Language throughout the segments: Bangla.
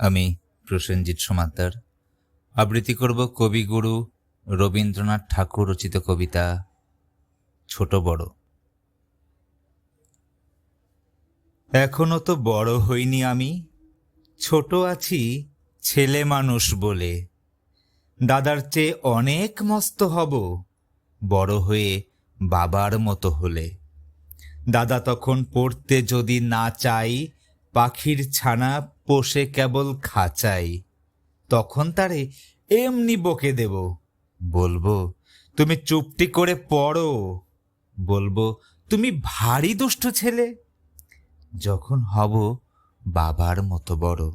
আমি প্রসেনজিৎ সমাদ্দার। আবৃত্তি করব কবিগুরু রবীন্দ্রনাথ ঠাকুর রচিত কবিতা ছোট বড়। এখনও তো বড় হইনি আমি, ছোট আছি ছেলে মানুষ বলে। দাদার চেয়ে অনেক মস্ত হব, বড় হয়ে বাবার মতো হলে। দাদা তখন পড়তে যদি না চাই পাখির ছানা পোষে কেবল খাঁচাই। তখন তারে এমনি বকে দেব, বলব, তুমি চুপটি করে পড়ো। বলব, তুমি ভারী দুষ্ট ছেলে। যখন হব বাবার মতো বড়।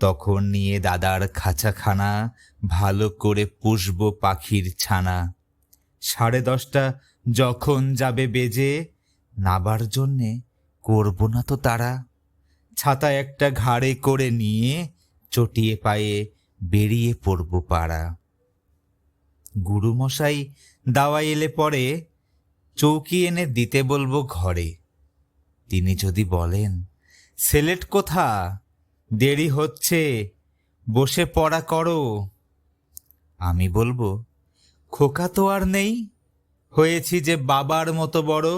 তখন নিয়ে দাদার খাঁচাখানা ভালো করে পুষবো পাখির ছানা। সাড়ে দশটা যখন যাবে বেজে, নাবার জন্যে করব না তো তারা। ছাতা একটা ঘাড়ে করে নিয়ে চটিয়ে পায়ে বেরিয়ে পড়ব পাড়া। গুরুমশাই দাওয়া এলে পরে চৌকি এনে দিতে বলব ঘরে। তিনি যদি বলেন, সেলেট কোথা? দেরি হচ্ছে, বসে পড়া করো। আমি বলব, খোকা তো আর নেই, হয়েছি যে বাবার মতো বড়।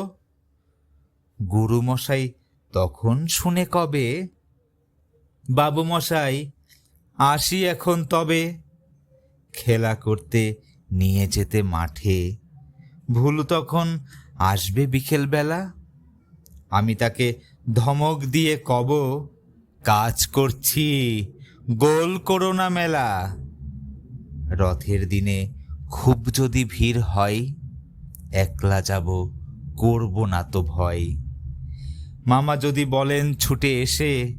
গুরুমশাই তখন শুনে কবে? বাবু মশাই আসি এখন তবে। খেলা করতে নিয়ে যেতে মাঠে। ভুলু তখন আসবে বিকেলবেলা? আমি তাকে ধমক দিয়ে কব, কাজ করছি, গোল করো না মেলা। রথের দিনে খুব যদি ভিড় হয়, একলা যাব করব না তো ভয়। মামা যদি বলেন ছুটে এসে,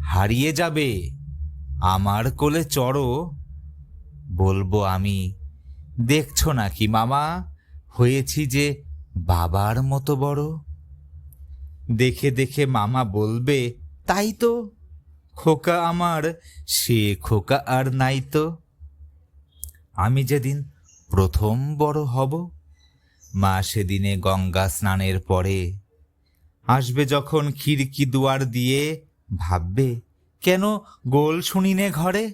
হারিয়ে যাবে, আমার কোলে চড়ো, বলব আমি, দেখছ নাকি মামা, হয়েছি যে বাবার মতো বড়? দেখে দেখে মামা বলবে, তাই তো, খোকা আমার, সে খোকা আর নাই তো। আমি যেদিন প্রথম বড় হব, মা সেদিনে গঙ্গা স্নানের পরে আসবে যখন খিড়কি দুয়ার দিয়ে ভাববে, কেন গোল শুনিনে ঘরে?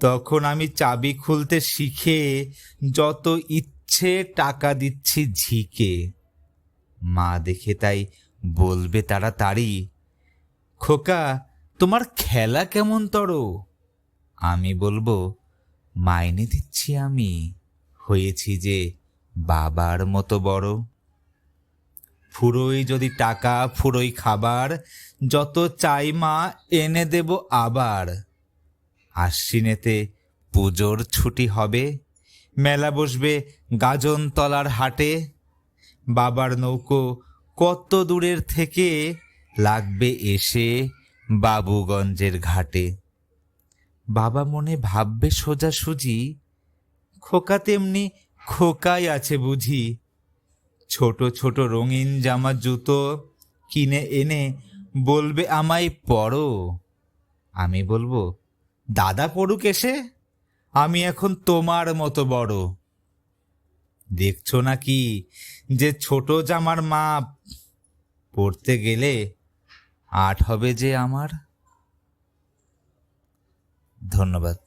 তখন আমি চাবি খুলতে শিখে যত ইচ্ছে টাকা দিচ্ছি ঝিকে। মা দেখে তাই বলবে তারা তাড়াতাড়ি, খোকা, তোমার খেলা কেমন তর? আমি বলব, মাইনে দিচ্ছি আমি, হয়েছি যে বাবার মতো বড়। ফুরোই যদি টাকা, ফুরোই খাবার, যত চাই মা, এনে দেব আবার। আশ্বিনেতে পুজোর ছুটি হবে, মেলা বসবে গাজনতলার হাটে। বাবার নৌকো কত দূরের থেকে লাগবে এসে বাবুগঞ্জের ঘাটে। বাবা মনে ভাববে সোজাসুজি, খোকা তেমনি খোকাই আছে বুঝি। ছোট ছোট রঙিন জামা জুতো কিনে এনে বলবে আমায়, পড়ো। আমি বলব, দাদা পড়ুক এসে, আমি এখন তোমার মতো বড়। দেখছ নাকি যে ছোট জামার মাপ? পড়তে গেলে আট হবে যে আমার। ধন্যবাদ।